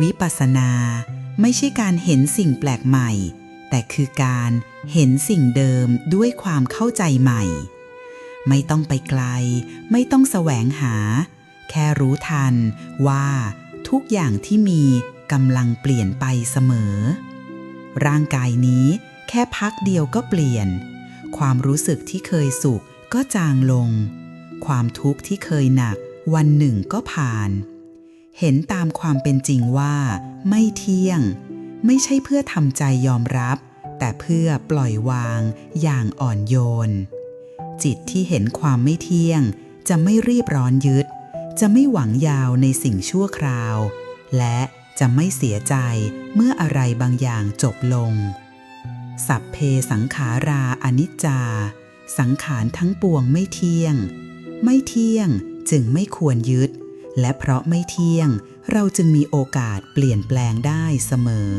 วิปัสนา ไม่ใช่การเห็นสิ่งแปลกใหม่ แต่คือการเห็นสิ่งเดิมด้วยความเข้าใจใหม่ ไม่ต้องไปไกล ไม่ต้องแสวงหา แค่รู้ทันว่าทุกอย่างที่มีกำลังเปลี่ยนไปเสมอ ร่างกายนี้แค่พักเดียวก็เปลี่ยน ความรู้สึกที่เคยสุขก็จางลง ความทุกข์ที่เคยหนักวันหนึ่งก็ผ่าน เห็นตามความเป็นจริงว่า ไม่เที่ยง ไม่ใช่เพื่อทำใจยอมรับ แต่เพื่อปล่อยวางอย่างอ่อนโยน จิตที่เห็นความไม่เที่ยง จะไม่รีบร้อนยึด จะไม่หวังยาวในสิ่งชั่วคราว และจะไม่เสียใจเมื่ออะไรบางอย่างจบลง สัพเพสังขาราอนิจจา สังขารทั้งปวงไม่เที่ยง ไม่เที่ยงจึงไม่ควรยึด และเพราะไม่เที่ยงเราจึงมีโอกาสเปลี่ยนแปลงได้เสมอ